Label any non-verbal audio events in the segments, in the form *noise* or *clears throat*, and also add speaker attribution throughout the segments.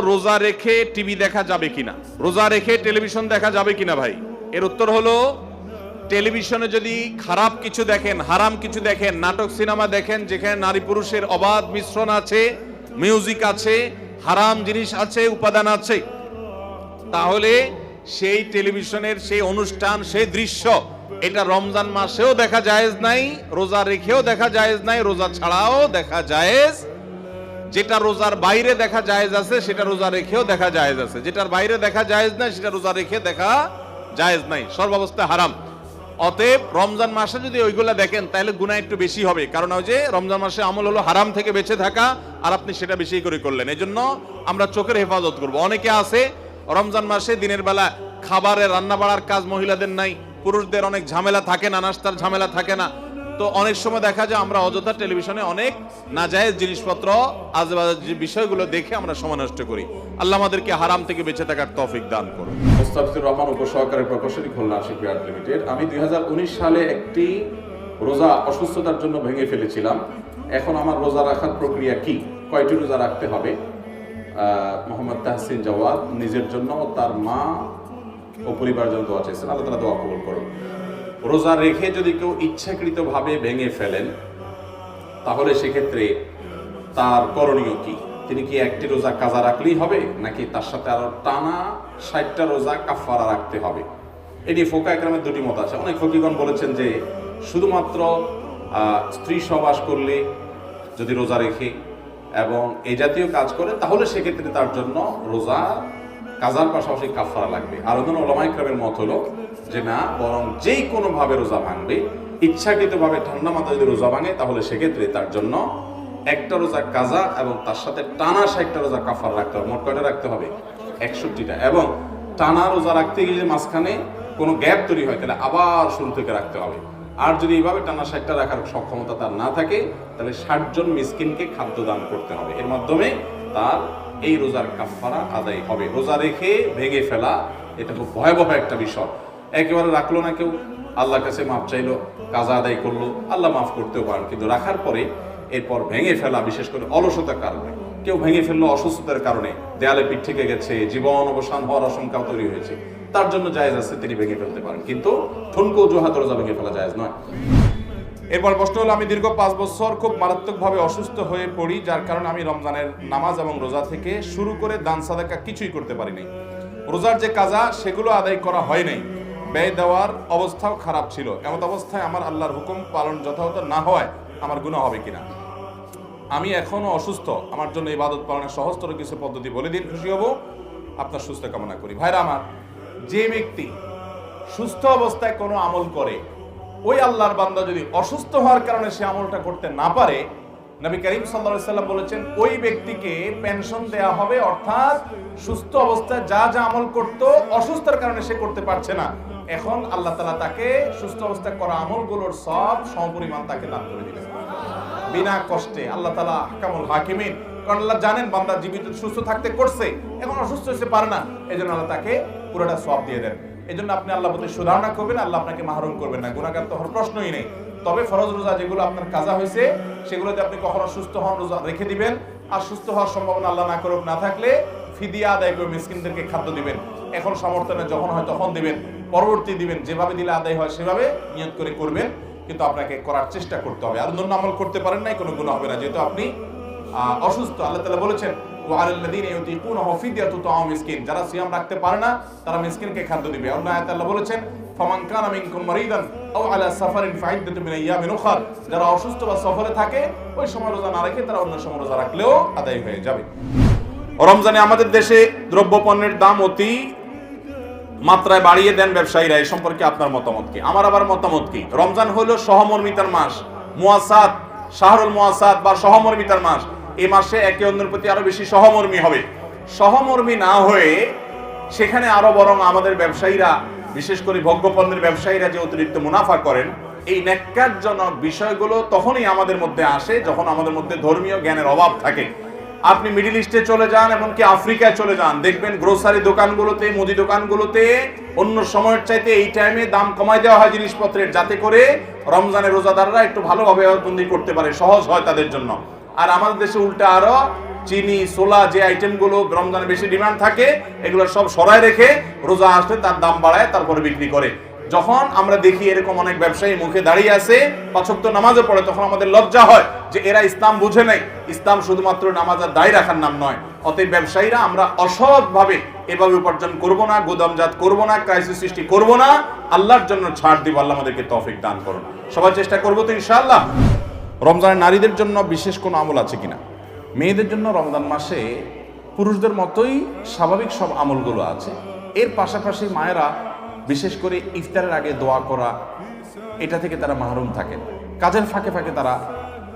Speaker 1: রোজা রেখে টিভি দেখা যাবে কিনা? রোজা রেখে টেলিভিশন দেখা যাবে কিনা ভাই? এর উত্তর হলো, টেলিভিশনে যদি খারাপ কিছু দেখেন, হারাম কিছু দেখেন, নাটক, সিনেমা দেখেন, যেখানে নারী পুরুষের অবাধ মিশ্রণ আছে, মিউজিক আছে, হারাম জিনিস আছে, উপাদান আছে, তাহলে সেই টেলিভিশনের সেই অনুষ্ঠান, সেই দৃশ্য, এটা রমজান মাসেও দেখা জায়েজ নাই, রোজা রেখেও দেখা জায়েজ নাই, রোজা ছাড়াও দেখা জায়েজ যেটা রোজার বাইরে দেখা জায়েজ আছে, সেটা রোজা রেখেও দেখা জায়েজ আছে। যেটার বাইরে দেখা জায়েজ নাই, সেটা রোজা রেখে দেখা জায়েজ নাই। সর্বাবস্থায় হারাম। অতএব রমজান মাসে যদি ওইগুলা দেখেন, তাহলে গুনাহ একটু বেশি হবে। কারণ ওই যে রমজান মাসে আমল হলো হারাম থেকে বেঁচে থাকা, আর আপনি সেটা বেশি করে করলেন। এই জন্য আমরা চোখের হেফাজত করব। অনেকে আছে, রমজান মাসে দিনের বেলা খাবারের রান্না বাড়ার কাজ মহিলাদের নাই। পুরুষদের অনেক ঝামেলা থাকে না, নাস্তার ঝামেলা থাকে না। তো অনেক সময় দেখা যায় আমরা অযথা টেলিভিশনে অনেক নাজায়েজ জিনিসপত্র, আজেবাজে যে বিষয়গুলো দেখে আমরা সময় নষ্ট করি। আল্লাহ আমাদেরকে হারাম থেকে বেঁচে থাকার তৌফিক দান করুন।
Speaker 2: মোস্তাফিজুর রহমান উপসহকারী প্রকৌশলী খুলনা আশিক লিমিটেড। আমি দুই হাজার উনিশ সালে একটি রোজা অসুস্থতার জন্য ভেঙে ফেলেছিলাম। এখন আমার রোজা রাখার প্রক্রিয়া কি? কয়টি রোজা রাখতে হবে? মোহাম্মদ তাহসিন জওয়াদ নিজের জন্য, তার মা ও পরিবার জন্য দোয়া চেয়েছেন আল্লাহ তালা দোয়া কবুল করুন রোজা রেখে যদি কেউ ইচ্ছাকৃতভাবে ভেঙে ফেলেন, তাহলে সেক্ষেত্রে তার করণীয় কি? তিনি কি একটি রোজা কাজা রাখলেই হবে, নাকি তার সাথে আরও টানা ষাটটা রোজা কাফারা রাখতে হবে? এটি ফোকা একরামের দুটি মত আছে। অনেক ফকিগণ বলেছেন যে শুধুমাত্র স্ত্রী সবাস করলে যদি রোজা রেখে এবং এই জাতীয় কাজ করে, তাহলে সেক্ষেত্রে তার জন্য রোজা কাজার পাশাপাশি কাফারা লাগবে। আর অন্য ওলামাইক্রামের মত হলো যে না, বরং যেই কোনো ভাবে রোজা ভাঙবে, ইচ্ছাকৃতভাবে ঠান্ডা মাথায় যদি রোজা ভাঙে, তাহলে সেক্ষেত্রে তার জন্য একটা রোজা কাজা এবং তার সাথে টানা ষাটটা রোজা কাফার রাখতে হবে। মোট কয়টা রাখতে হবে? একষট্টিটা। এবং টানা রোজা রাখতে গিয়ে যদি মাঝখানে কোনো গ্যাপ তৈরি হয়, তাহলে আবার শুরু থেকে রাখতে হবে। আর যদি এইভাবে টানা ষাটটা রাখার সক্ষমতা তার না থাকে, তাহলে ষাটজন মিসকিনকে খাদ্য দান করতে হবে। এর মাধ্যমে তার এই রোজার কাফারা আদায় হবে। রোজা রেখে ভেঙে ফেলা, এটা খুব ভয়াবহ একটা বিষয়। একেবারে রাখল না কেউ। আল্লাহর কাছে মাফ চাইলো, কাজা আদায় করল, আল্লাহ মাফ করতেও পারেন, কিন্তু রাখার পরে এরপর ভেঙে ফেলা, বিশেষ করে অলসতার কারণে। কেউ ভেঙে ফেলল অসুস্থতার কারণে, দেয়ালে পিঠ থেকে গেছে, জীবন অবসান হওয়ার আশঙ্কাও তৈরি হয়েছে। তার জন্য জায়েজ আছে, তিনি ভেঙে ফেলতে পারেন, কিন্তু ঠুনকো জোহাত রোজা ভেঙে ফেলা জায়েজ নয়।
Speaker 3: এরপর প্রশ্ন হলো, আমি দীর্ঘ পাঁচ বছর খুব মারাত্মকভাবে অসুস্থ হয়ে পড়ি, যার কারণে আমি রমজানের নামাজ এবং রোজা থেকে শুরু করে দান সাদাকা কিছুই করতে পারিনি। রোজার যে কাজা, সেগুলো আদায় করা হয় নাই। ব্যয় দেওয়ার অবস্থাও খারাপ ছিল। এমন অবস্থায় আমার আল্লাহর হুকুম পালন যথাযথ না হওয়ায় আমার গুণা হবে কিনা? আমি এখনও অসুস্থ। আমার জন্য ইবাদত পালনের সহজতর কিছু পদ্ধতি বলে দিন, খুশি হব। আপনার সুস্থ কামনা করি। ভাইরা আমার, যে ব্যক্তি সুস্থ অবস্থায় কোনো আমল করে, ওই আল্লাহর বান্দা যদি অসুস্থ হওয়ার কারণে সে আমলটা করতে না পারে, নবী করিম সাল্লাল্লাহু সাল্লাম বলেছেন, ওই ব্যক্তিকে পেনশন দেয়া হবে, অর্থাৎ সুস্থ অবস্থায় যা যা আমল করত অসুস্থতার কারণে সে করতে পারছে না। এখন আল্লাহ তাআলা তাকে সুস্থ অবস্থায় করা আমলগুলোর সব সমপরিমাণ তাকে দান করে দিবেন। বিনা কষ্টে আল্লাহ তালা হাকামুল হাকিমিন, কারণ আল্লাহ জানেন বান্দা জীবিত সুস্থ থাকতে করছে এখন অসুস্থ হতে পারে না এই জন্য আল্লাহ তাকে পুরোটা সব দিয়ে দেন। এই জন্য আপনি আল্লাহ প্রতি সুধারণা করবেন, আল্লাহ আপনাকে মাহরুম করবেন না গুণাগার তো প্রশ্নই নেই। তবে ফরজ রোজা যেগুলো আপনার কাজা হয়েছে, সেগুলোতে আপনি কখনো সুস্থ হন রোজা রেখে দিবেন, আর সুস্থ হওয়ার সম্ভাবনা আল্লাহ না করুক, না থাকলে ফিদিয়া আদায় করে মিসকিনদেরকে খাদ্য দিবেন। এখন সমর্থনে যখন হয় তখন দিবেন। পরবর্তী দিবেন। যেভাবে দিলে আদায় হয় সেভাবে নিয়ত করে করবেন। কিন্তু আপনাকে করার চেষ্টা করতে হবে। আর অন্য আমল করতে পারেন নাই, কোনো গুণ হবে না। যেহেতু আপনি অসুস্থ, আল্লাহ তালা বলেছেন যারা যারা অসুস্থ বা সফরে থাকে, ওই সময় রোজা না রেখে তারা অন্য সময় রোজা রাখলেও আদায় হয়ে যাবে। রমজানে আমাদের দেশে দ্রব্যপণ্যের দাম অতি মাত্রায় বাড়িয়ে দেন ব্যবসায়ীরা এই সম্পর্কে আপনার মতামত কি? আমার আবার মতামত কি? রমজান হলো সহমর্মিতার মাস। মুয়াসাত, শাহরুল মুয়াসাত বা সহমর্মিতার মাস। এই মাসে একে অন্যের প্রতি আরও বেশি সহমর্মী হবে। সহমর্মী না হয়ে সেখানে আরও বরং আমাদের ব্যবসায়ীরা, বিশেষ করে ভোগ্যপণ্যের ব্যবসায়ীরা যে অতিরিক্ত মুনাফা করেন, এই ন্যাক্কারজনক বিষয়গুলো তখনই আমাদের মধ্যে আসে যখন আমাদের মধ্যে ধর্মীয় জ্ঞানের অভাব থাকে। আপনি মিডিল ইস্টে চলে যান এমনকি আফ্রিকায় চলে যান, দেখবেন গ্রোসারি দোকানগুলোতে, মুদি দোকানগুলোতে অন্য সময়ের চাইতে এই টাইমে দাম কমাই দেওয়া হয় জিনিসপত্রের, যাতে করে রমজানের রোজাদাররা একটু ভালোভাবে বন্দি করতে পারে, সহজ হয় তাদের জন্য। আর আমাদের দেশে উল্টা আরও, চিনি সোলা যে আইটেমগুলো রমজানে বেশি ডিমান্ড থাকে, এগুলো সব সরায় রেখে রোজা আসলে তার দাম বাড়ায়, তারপরে বিক্রি করে। যখন আমরা দেখি এরকম অনেক ব্যবসায়ী মুখে দাঁড়িয়ে আছে, পাঁচক্ত নামাজে পড়ে, তখন আমাদের লজ্জা হয় যে এরা ইসলাম বুঝে নাই। ইসলাম শুধুমাত্র নামাজ আর দায় রাখার নাম নয়। অতএব ব্যবসায়ীরা আমরা অসৎভাবে এভাবে উপার্জন করব না, গুদামজাত করব না ক্রাইসিস সৃষ্টি করব না। আল্লাহর জন্য ছাড় দিব, আল্লাহ আমাদেরকে তৌফিক দান করুন। সবাই চেষ্টা করব তো ইনশাআল্লাহ। রমজানের নারীদের জন্য বিশেষ কোনো আমল আছে কিনা? মেয়েদের জন্য রমজান মাসে পুরুষদের মতোই স্বাভাবিক সব আমলগুলো আছে। এর পাশাপাশি মায়েরা বিশেষ করে ইফতারের আগে দোয়া করা, এটা থেকে তারা মাহরুম থাকেন। কাজের ফাঁকে ফাঁকে তারা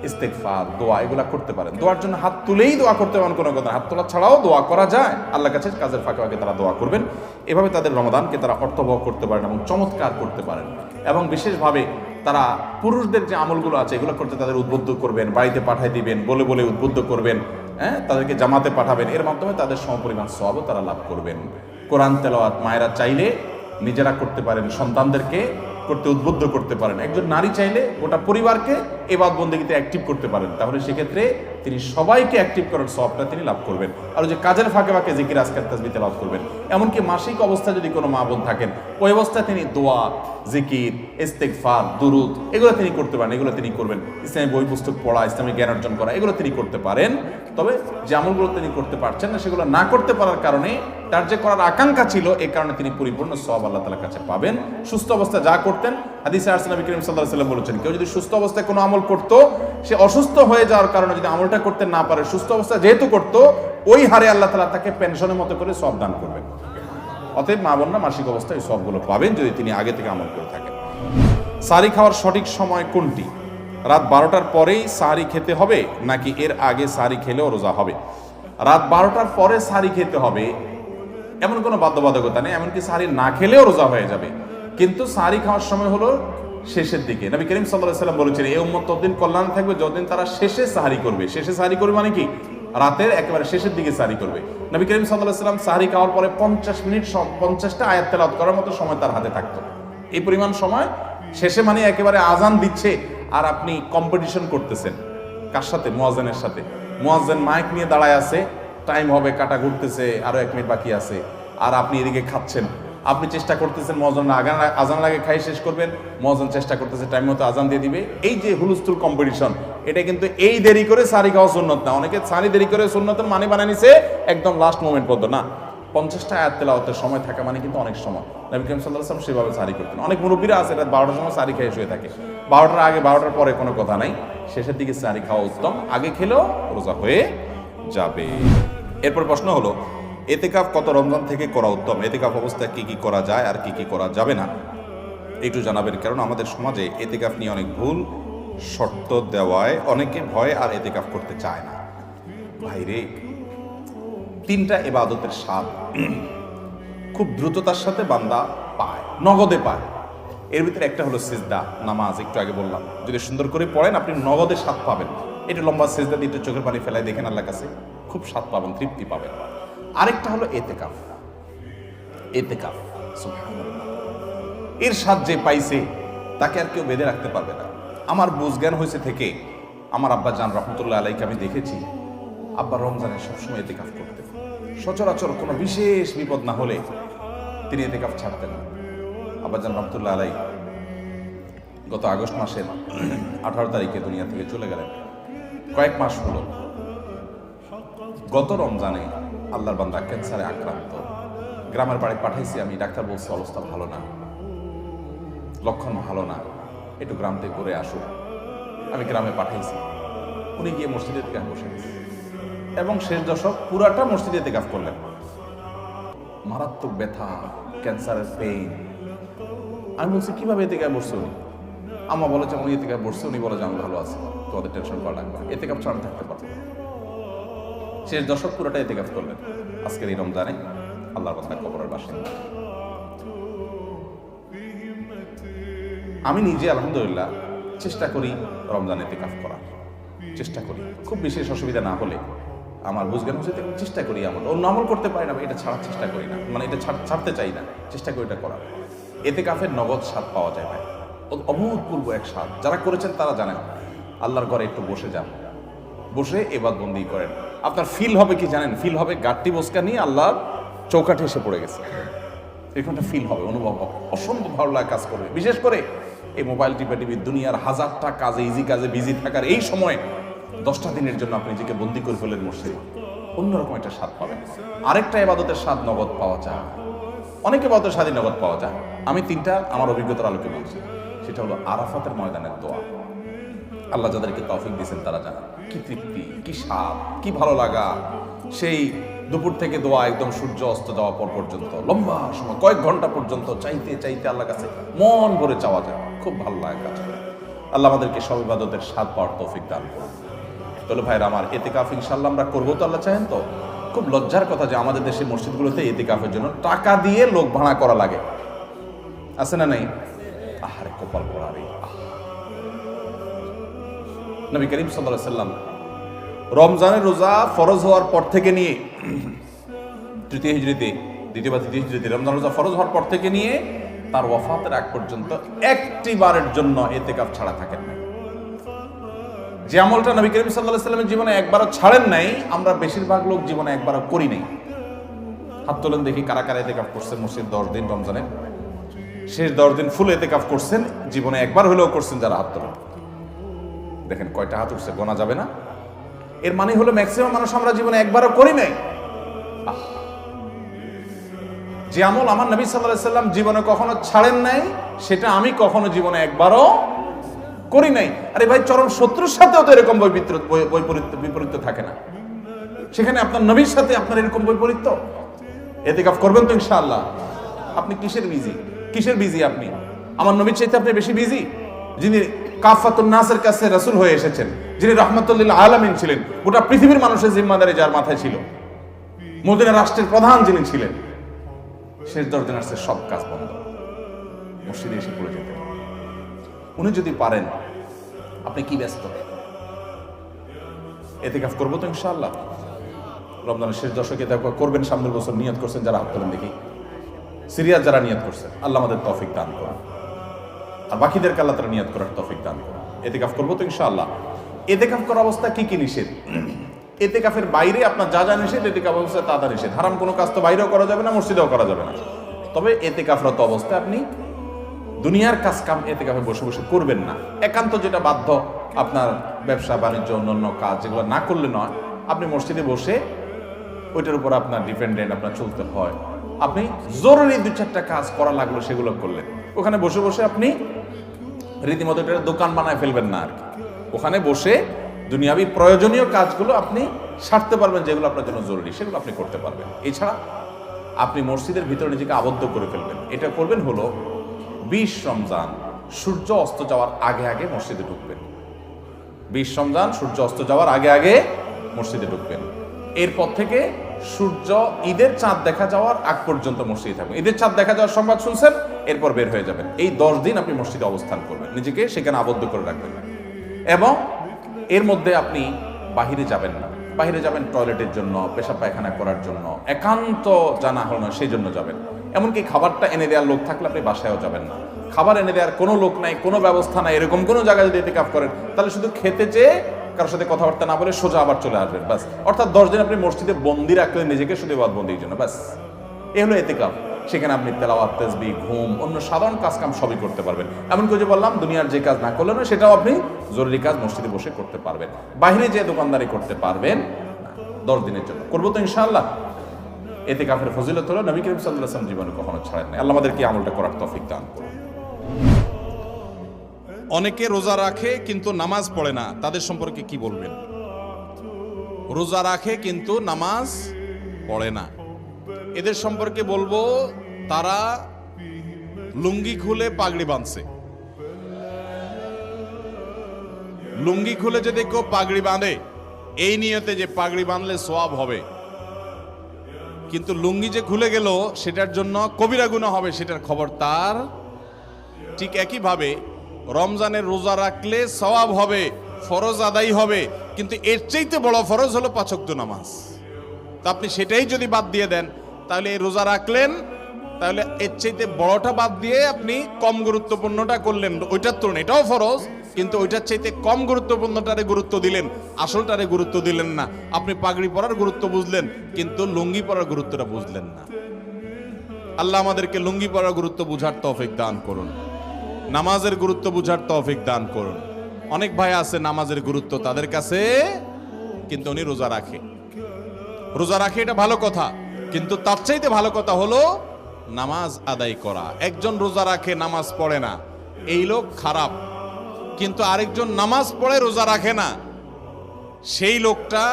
Speaker 3: ইস্তেকফার দোয়া এগুলা করতে পারেন। দোয়ার জন্য হাত তুলেই দোয়া করতে পারেন কোনো কথা। হাত তোলা ছাড়াও দোয়া করা যায়। আল্লাহ কাছে কাজের ফাঁকে ফাঁকে তারা দোয়া করবেন। এভাবে তাদের রমাদানকে তারা অর্থবহ করতে পারেন এবং চমৎকার করতে পারেন। এবং বিশেষভাবে তারা পুরুষদের যে আমলগুলো আছে, এগুলো করতে তাদের উদ্বুদ্ধ করবেন, বাড়িতে পাঠাই দিবেন, বলে বলে উদ্বুদ্ধ করবেন হ্যাঁ তাদেরকে জামাতে পাঠাবেন। এর মাধ্যমে তাদের সমপরিমাণ সবও তারা লাভ করবেন। কোরআন তেলাওয়াত মায়েরা চাইলে নিজেরা করতে পারেন সন্তানদেরকে করতে উদ্বুদ্ধ করতে পারেন। একজন নারী চাইলে গোটা পরিবারকে এবাদ বন্দীতে অ্যাক্টিভ করতে পারেন। তাহলে সেক্ষেত্রে তিনি সবাইকে অ্যাক্টিভ করার সবটা তিনি লাভ করবেন। আর যে কাজের ফাঁকে ফাঁকে জিকির, আজকার তাজবিতে লাভ করবেন। এমনকি মাসিক অবস্থায় যদি কোনো মা বোন থাকেন, ওই অবস্থায় তিনি দোয়া, জিকির ইস্তেকফার দুরুদ, এগুলো তিনি করতে পারেন, এগুলো তিনি করবেন। ইসলামী বই পুস্তক পড়া, ইসলামী জ্ঞান অর্জন করা, এগুলো তিনি করতে পারেন। তবে যে আমলগুলো তিনি করতে পারছেন না, সেগুলো না করতে পারার কারণে তার যে করার আকাঙ্ক্ষা ছিল, এ কারণে তিনি পরিপূর্ণ সব আল্লাহ তালার কাছে পাবেন। সুস্থ অবস্থা যা করতেন হাদিসে আরসালাম করিম সাল্লাহ সাল্লাম বলেছেন, কেউ যদি সুস্থ অবস্থায় কোনো আমল করতো, সে অসুস্থ হয়ে যাওয়ার কারণে যদি আমলটা করতে না পারে, সুস্থ অবস্থায় যেহেতু করতো, ওই হারে আল্লাহ তালা তাকে পেনশনের মতো করে সব দান করবেন। অতএব মা বোনরা মাসিক অবস্থায় সবগুলো পাবেন যদি তিনি আগে থেকে আমল করে থাকেন। সারি খাওয়ার সঠিক সময় কোনটি? রাত বারোটার পরেই সারি খেতে হবে, নাকি এর আগে সারি খেলেও রোজা হবে? রাত বারোটার পরে সারি খেতে হবে, এমন কোনো বাধ্যবাধকতা নেই, এমনকি সারি না খেলেও রোজা হয়ে যাবে। কিন্তু সারি খাওয়ার সময় হলো শেষের দিকে। নবী করিম সাল্লাম বলেছেন এই উম্মত, ততদিন কল্যাণ থাকবে যতদিন তারা শেষে সাহারি করবে। শেষে সাহারি করবে মানে কি? রাতের একেবারে শেষের দিকে সাহারি করবে। নবী করিম সাল্লাহ সাল্লাম সাহারি খাওয়ার পরে পঞ্চাশ মিনিট পঞ্চাশটা আয়াত তেলাওয়াত করার মতো সময় তার হাতে থাকতো। এই পরিমাণ সময় শেষে মানে একেবারে আজান দিচ্ছে আর আপনি কম্পিটিশন করতেছেন। কার সাথে? মোয়াজেনের সাথে। মোয়াজেন মাইক নিয়ে দাঁড়ায় আছে টাইম হবে, কাটা ঘুরতেছে, আরও এক মিনিট বাকি আছে, আর আপনি এদিকে খাচ্ছেন। আপনি চেষ্টা করতেছেন মজন আজান লাগে খাই শেষ করবেন মজন চেষ্টা করতেছে টাইম মতো আজান দিয়ে দিবে। এই যে হুলস্থুল কম্পিটিশন এটা কিন্তু এই দেরি করে সারি খাওয়া সুন্নত না। অনেকে সারি দেরি করে সুন্নতের মানে বানিয়ে নিছে, একদম লাস্ট মোমেন্ট পর্যন্ত। না, পঞ্চাশটা আয়াত তেলাওয়াতের সময় থাকা মানে কিন্তু অনেক সময়। নবী করিম সাল্লাহ আসলাম সেভাবে সারি করতেন। অনেক মুরব্বীরা আছে, রাত বারোটার সময় সারি খেয়ে শুয়ে থাকে। বারোটার আগে, বারোটার পরে কোনো কথা নাই। শেষের দিকে সারি খাওয়া উত্তম। আগে খেলেও রোজা হয়ে যাবে। এরপর প্রশ্ন হলো এতেকাফ কত রমজান থেকে করা উত্তম? এতেকাফ অবস্থায় কি কি করা যায় আর কি কি করা যাবে না? একটু জানাবেন কারণ আমাদের সমাজে এতেকাফ নিয়ে অনেক ভুল শর্ত দেওয়ায় অনেকে ভয় আর এতেকাফ করতে চায় না। ভাইরে, তিনটা এবাদতের স্বাদ *clears throat* খুব দ্রুততার সাথে বান্দা পায়, নগদে পায়। এর ভিতরে একটা হলো সিজদা, নামাজ, একটু আগে বললাম। যদি সুন্দর করে পড়েন, আপনি নগদে স্বাদ পাবেন। এটা লম্বা সিজদা দিয়ে চোখের পানি ফেলাই দেখেন আল্লাহ কাছে খুব স্বাদ পাবেন, তৃপ্তি পাবেন। আরেকটা হলো এতেকাফ। এতেকাফ। এর স্বাদ যে পাইছে, তাকে আর কেউ বেঁধে রাখতে পারবে না। আমার বুঝ জ্ঞান হয়েছে থেকে আমার আব্বা জান রহমতুল্লাহ আলাইকে আমি দেখেছি, আব্বা রমজানে সবসময় এতেকাফ করতেন। সচরাচর কোনো বিশেষ বিপদ না হলে তিনি এতেকাফ ছাড়তেন না। আব্বা জান রহমতুল্লাহ আলাই গত আগস্ট মাসের আঠারো তারিখে দুনিয়া থেকে চলে গেলেন। কয়েক মাস হলো। গত রমজানে আল্লাহর বান্দা ক্যান্সারে আক্রান্ত। গ্রামের বাড়ি পাঠাইছি আমি, ডাক্তার বলছে, অবস্থা ভালো না। লক্ষণ ভালো না। একটু গ্রাম থেকে ঘুরে আসুক। আমি গ্রামে পাঠাইছি। উনি গিয়ে মসজিদে থেকে বসে এবং শেষ দশক পুরাটা মসজিদে থেকে করলেন। মারাত্মক ব্যথা, ক্যান্সারের পেইন আমি বলছি, কীভাবে এতে গায়ে বসছে উনি? আমা বলে, যে উনি এতে গায়ে বসছে উনি বলে যে আমি ভালো আছি। তোমাদের টেনশন করা লাগবে এতে কাপ ছাড়া থাকতে পারব। শেষ দশক পুরোটা এতে কাপ করলেন। আজকের এই রমজানে আল্লাহর কথা কবরের বাসিন্দা। আমি নিজে আলহামদুলিল্লাহ চেষ্টা করি রমজান এতে কাফ করার। চেষ্টা করি। খুব বিশেষ অসুবিধা না হলে আমার বুঝগান হচ্ছে চেষ্টা করি আমার অন্য আমল করতে পারি না, এটা ছাড়ার চেষ্টা করি না। মানে এটা ছাড়- ছাড়তে চাই না, চেষ্টা করি এটা করার। এতে কাফের নগদ স্বাদ পাওয়া যায় ভাই। অভূতপূর্ব এক স্বাদ। যারা করেছেন তারা জানেন, আল্লাহর ঘরে একটু বসে যান। বসে এবার বন্দি করেন। আপনার ফিল হবে কি জানেন? ফিল হবে গাট্টি বসকা নিয়ে আল্লাহ চৌকাঠে এসে পড়ে গেছে। একটা ফিল হবে, অনুভব হবে। অসম্ভব ভালো লাগা কাজ করবে। বিশেষ করে এই মোবাইল টিপা টিভি দুনিয়ার হাজারটা কাজে ইজি কাজে বিজি থাকার এই সময় দশটা দিনের জন্য আপনি নিজেকে বন্দি করে ফেলেন মসজিদ। অন্যরকম একটা স্বাদ পাবেন। আরেকটা এবাদতের স্বাদ নগদ পাওয়া যায়। অনেক এবাদতের স্বাদই নগদ পাওয়া যায়। আমি তিনটা আমার অভিজ্ঞতার আলোকে বলছি। সেটা হলো আরাফাতের ময়দানের দোয়া। আল্লাহ যাদেরকে তৌফিক দিয়েছেন তারা জানেন কি তৃপ্তি, কি স্বাদ, কি ভালো লাগা। সেই দুপুর থেকে দোয়া একদম সূর্য অস্ত যাওয়া পর পর্যন্ত, লম্বা সময়, কয়েক ঘণ্টা পর্যন্ত চাইতে চাইতে আল্লাহ কাছে মন ভরে চাওয়া যায়। খুব ভালো লাগে কাজ আল্লাহ আমাদেরকে সব ইবাদতের স্বাদ পাওয়ার তৌফিক দান করুন। তাহলে ভাইরা আমার এতে কাফ ইনশাল্লাহ আমরা করব তো আল্লাহ চাহেন তো? খুব লজ্জার কথা যে আমাদের দেশের মসজিদগুলোতে এতে কাফের জন্য টাকা দিয়ে লোক ভাড়া করা লাগে। আছে না নাই? আহারে কপাল পড়া রে। নবী করিম সাল্লাহ সাল্লাম, রমজানের রোজা ফরজ হওয়ার পর থেকে নিয়ে, তৃতীয় হিজড়িতে, দ্বিতীয় বা তৃতীয় হিজড়িতে রমজান রোজা ফরজ হওয়ার পর থেকে নিয়ে, তার ওয়াফাতের আগ পর্যন্ত একটি বারের জন্য এতে কাপ ছাড়া থাকেন না যে আমলটা নবী করিম সাল্লাহ সাল্লামের জীবনে একবারও ছাড়েন নাই, আমরা বেশিরভাগ লোক জীবনে একবারও করি নাই। হাত তোলেন দেখি কারা কারা এতে কাপ করছেন, মসজিদ দশ দিন রমজানে শেষ দশ দিন ফুল এতে কাপ করছেন, জীবনে একবার হলেও করছেন যারা হাত তোলেন। দেখেন কয়টা হাত উঠছে, গোনা যাবে না? এর মানে হলো ম্যাক্সিমাম মানুষ আমরা জীবনে একবারও করি নাই! যে আমল আমার নবী সাল্লাহ সাল্লাম জীবনে কখনো ছাড়েন নাই, সেটা আমি কখনো জীবনে একবারও করি নাই। আরে ভাই, চরম শত্রুর সাথেও তো এরকম বৈপরীত্য বিপরীত্য থাকে না। সেখানে আপনার নবীর সাথে আপনার এরকম বৈপরীত্য? এতে কাপ করবেন তো ইনশাআল্লাহ। আপনি কিসের বিজি? কিসের বিজি আপনি? আমার নবীর চাইতে আপনি বেশি বিজি? যিনি কাফাতুন নাসের কাছে রাসূল হয়ে এসেছেন, যিনি রহমতুল্লাহ আলামিন ছিলেন, গোটা পৃথিবীর মানুষের জিম্মাদারি যার মাথায় ছিল। মদিনা রাষ্ট্রের প্রধান যিনি ছিলেন, শেষ দশ দিন আসছে সব কাজ বন্ধ। মসজিদে এসে পড়ে যেতে উনি যদি পারেন, আপনি কি ব্যস্ত? এতে কাফ করব তো ইনশাআল্লাহ। রমজানের শেষ দশকে দেখো, করবেন সামনের বছর নিয়ত করছেন, যারা হাত তোলেন দেখি। সিরিয়াস যারা নিয়ত করছেন, আল্লাহ আমাদের তৌফিক দান করুন। আর বাকিদেরকে আল্লাহ তারা নিয়ত করার তৌফিক দান এতে কাফ করব তো ইনশাআল্লাহ। এতে কাফ করার অবস্থা কি কি নিষেধ? এতে কাফের বাইরে আপনার যা যা নিষেধ এতে কাফ অবস্থা তা তা নিষেধ। হারাম কোনো কাজ তো বাইরেও করা যাবে না, মসজিদেও করা যাবে না। তবে এতে কাফরত অবস্থায় আপনি দুনিয়ার কাজ কাম এতে কাপে বসে বসে করবেন না। একান্ত যেটা বাধ্য আপনার ব্যবসা, বাণিজ্য, অন্যান্য কাজ যেগুলো না করলে নয়, আপনি মসজিদে বসে ওইটার উপর আপনার ডিপেন্ডেন্ট, আপনার চলতে হয়। আপনি জরুরি দু চারটা কাজ করা লাগল সেগুলো করলেন। ওখানে বসে বসে আপনি রীতিমতো এটা দোকান বানায় ফেলবেন না আর ওখানে বসে দুনিয়াবি প্রয়োজনীয় কাজগুলো আপনি সারতে পারবেন যেগুলো আপনার জন্য জরুরি, সেগুলো আপনি করতে পারবেন। এছাড়া আপনি মসজিদের ভিতরে নিজেকে আবদ্ধ করে ফেলবেন। এটা করবেন হলো বিশ রমজান, সূর্য অস্ত যাওয়ার আগে আগে মসজিদে ঢুকবেন। বিশ রমজান, সূর্য অস্ত যাওয়ার আগে আগে মসজিদে ঢুকবেন। এরপর থেকে সূর্য ঈদের চাঁদ দেখা যাওয়ার আগ পর্যন্ত মসজিদে থাকবেন ঈদের চাঁদ দেখা যাওয়ার সংবাদ শুনছেন, এরপর বের হয়ে যাবেন। এই দশ দিন আপনি মসজিদে অবস্থান করবেন। নিজেকে সেখানে আবদ্ধ করে রাখবেন। এবং এর মধ্যে আপনি বাহিরে যাবেন না। বাহিরে যাবেন টয়লেটের জন্য, পেশাব পায়খানা করার জন্য, একান্ত জানা হল না, সেই জন্য যাবেন। এমনকি খাবারটা এনে দেওয়ার লোক থাকলে আপনি বাসায়ও যাবেন না। খাবার এনে দেওয়ার কোনো লোক নাই, কোনো ব্যবস্থা নাই, এরকম কোনো জায়গায় যদি এতে কাপ করেন, তাহলে শুধু খেতে চেয়ে কারোর সাথে কথাবার্তা না বলে সোজা আবার চলে আসবেন, ব্যাস। অর্থাৎ দশ দিন আপনি মসজিদে বন্দি রাখলেন নিজেকে শুধু বাদ বন্দির জন্য, ব্যাস। এ হলো এতে কাপ সেখানে আপনি তেলাওয়াত তেসবি ঘুম, অন্য সাধারণ কাজ কাম সবই করতে পারবেন। এমনকি যে বললাম, দুনিয়ার যে কাজ না করলেন সেটাও আপনি জরুরি কাজ মসজিদে বসে করতে পারবেন। বাইরে যে দোকানদারি করতে পারবেন দশ দিনের জন্য। করব তো ইনশাআল্লাহ। এতে কাফের ফজিলত হলো, নবী করিম সাল্লাহ জীবনে কখনো ছাড়েন না আল্লাহ আমাদেরকে আমলটা করার তৌফিক দান করুন।
Speaker 1: অনেকে রোজা রাখে কিন্তু নামাজ পড়ে না। তাদের সম্পর্কে কি বলবেন? রোজা রাখে কিন্তু নামাজ পড়ে না। এদের সম্পর্কে বলব, তারা লুঙ্গি খুলে পাগড়ি বাঁধছে। লুঙ্গি খুলে যদি কেউ পাগড়ি বাঁধে, এই নিয়তে যে পাগড়ি বাঁধলে সোয়াব হবে। কিন্তু লুঙ্গি যে খুলে গেল, সেটার জন্য কবিরা গুণা হবে, সেটার খবর তার ঠিক একইভাবে রমজানের রোজা রাখলে সওয়াব হবে, ফরজ আদায় হবে, কিন্তু এর চাইতে বড় ফরজ হলো পাচক্ত নামাজ। তা আপনি সেটাই যদি বাদ দিয়ে দেন, তাহলে এই রোজা রাখলেন, তাহলে এর চাইতে বড়টা বাদ দিয়ে আপনি কম গুরুত্বপূর্ণটা করলেন। ওইটার তুলনায় এটাও ফরজ, কিন্তু ওইটার চাইতে কম গুরুত্বপূর্ণটারে গুরুত্ব দিলেন, আসলটারে গুরুত্ব দিলেন না। আপনি পাগড়ি পরার গুরুত্ব বুঝলেন, কিন্তু লুঙ্গি পরার গুরুত্বটা বুঝলেন না। আল্লাহ আমাদেরকে লুঙ্গি পরার গুরুত্ব বুঝার তৌফিক দান করুন। নামাজের গুরুত্ব বুঝার তৌফিক দান করুন। অনেক ভাই আছে নামাজের গুরুত্ব তাদের কাছে, কিন্তু উনি রোজা রাখে। রোজা রাখে এটা ভালো কথা, কিন্তু তার চাইতে ভালো কথা হলো নামাজ আদায় করা। একজন রোজা রাখে, নামাজ পড়ে না। এই লোক খারাপ, কিন্তু আরেকজন নামাজ পড়ে, রোজা রাখে না। সেই লোকটা,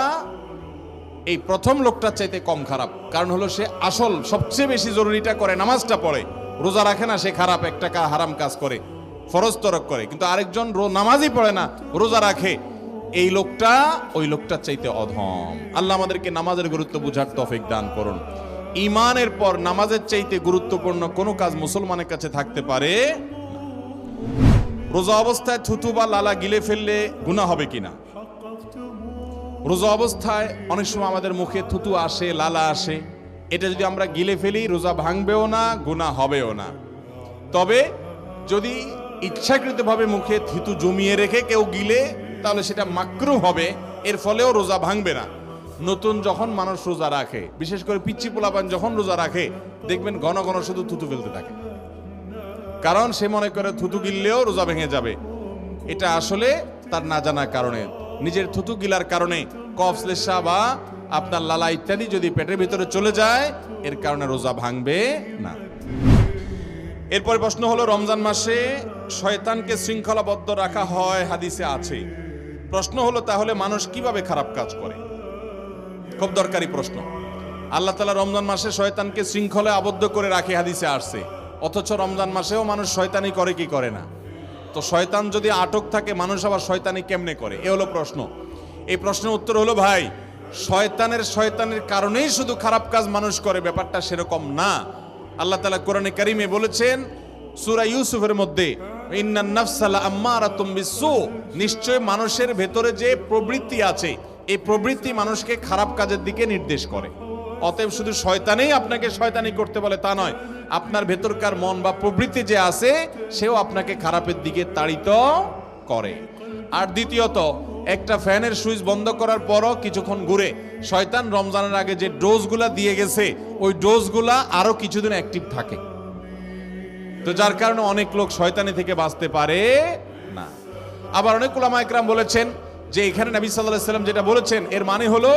Speaker 1: এই প্রথম লোকটার চাইতে কম খারাপ। কারণ হলো সে আসল, সবচেয়ে বেশি জরুরিটা করে নামাজটা পড়ে। রোজা রাখে না, সে খারাপ একটা কা- হারাম কাজ করে, ফরজ তরক করে। কিন্তু আরেকজন নামাজই পড়ে না, রোজা রাখে। এই লোকটা ওই লোকটার চাইতে অধম। আল্লাহ আমাদেরকে নামাজের গুরুত্ব বুঝার তফিক দান করুন। ইমানের পর নামাজের চাইতে গুরুত্বপূর্ণ কোনো কাজ মুসলমানের কাছে থাকতে পারে রোজা অবস্থায় থুতু বা লালা গিলে ফেললে গুণা হবে কিনা? রোজা অবস্থায় অনেক সময় আমাদের মুখে থুতু আসে, লালা আসে। এটা যদি আমরা গিলে ফেলি, রোজা ভাঙবেও না গুণা হবেও না। তবে যদি ইচ্ছাকৃতভাবে মুখে থিতু জমিয়ে রেখে কেউ গিলে, তাহলে সেটা মাকরু হবে, এর ফলেও রোজা ভাঙবে না। নতুন যখন মানুষ রোজা রাখে, বিশেষ করে পিচ্ছি পোলাপান যখন রোজা রাখে, দেখবেন ঘন ঘন শুধু থুতু ফেলতে থাকে। কারণ সে মনে করে থুতু গিললেও রোজা ভেঙে যাবে। এটা আসলে তার না জানার কারণে। নিজের থুতু গিলার কারণে কফ, শ্লেষা বা আপনার লালা ইত্যাদি যদি পেটের ভিতরে চলে যায়, এর কারণে রোজা ভাঙবে না। এরপরে প্রশ্ন হলো, রমজান মাসে শয়তানকে শৃঙ্খলাবদ্ধ রাখা হয়, হাদিসে আছে। প্রশ্ন হলো, তাহলে মানুষ কীভাবে খারাপ কাজ করে? খুব দরকারি প্রশ্ন। আল্লাহ তালা রমজান মাসে শয়তানকে শৃঙ্খলে আবদ্ধ করে রাখে, হাদিসে আসছে। অথচ রমজান মাসেও মানুষ শয়তানি করে কি করে না? তো শয়তান যদি আটক থাকে, মানুষ আবার শয়তানি কেমনে করে? এ হলো প্রশ্ন। এই প্রশ্নের উত্তর হলো, ভাই শয়তানের শয়তানের কারণেই শুধু খারাপ কাজ মানুষ করে, ব্যাপারটা সেরকম না। আল্লাহ তালা কোরআনে কারিমে বলেছেন, সুরা ইউসুফের মধ্যে নিশ্চয় মানুষের ভেতরে যে প্রবৃত্তি আছে, এই প্রবৃত্তি মানুষকে খারাপ কাজের দিকে নির্দেশ করে। অতএব শুধু শয়তানেই আপনাকে শয়তানি করতে বলে তা নয়, আপনার ভেতরকার মন বা প্রবৃত্তি যে আছে, সেও আপনাকে খারাপের দিকে তাড়িত করে। আর দ্বিতীয়ত একটা ফ্যানের সুইচ বন্ধ করার পরও কিছুক্ষণ ঘুরে। শয়তান রমজানের আগে যে ডোজগুলা দিয়ে গেছে, ওই ডোজগুলা আরও কিছুদিন অ্যাক্টিভ থাকে। তো যার কারণে অনেক লোক শয়তানি থেকে বাঁচতে পারে না। আবার অনেক উলামা একরাম বলেছেন যে এখানে নবী সাল্লাল্লাহু সাল্লাম যেটা বলেছেন, এর মানে হলো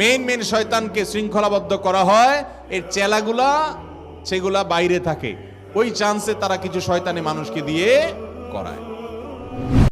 Speaker 1: মেইন মেইন শয়তানকে শৃঙ্খলাবদ্ধ করা হয়, এর চেলাগুলা, সেগুলা বাইরে থাকে। ওই চান্সে তারা কিছু শয়তানি মানুষকে দিয়ে করায়।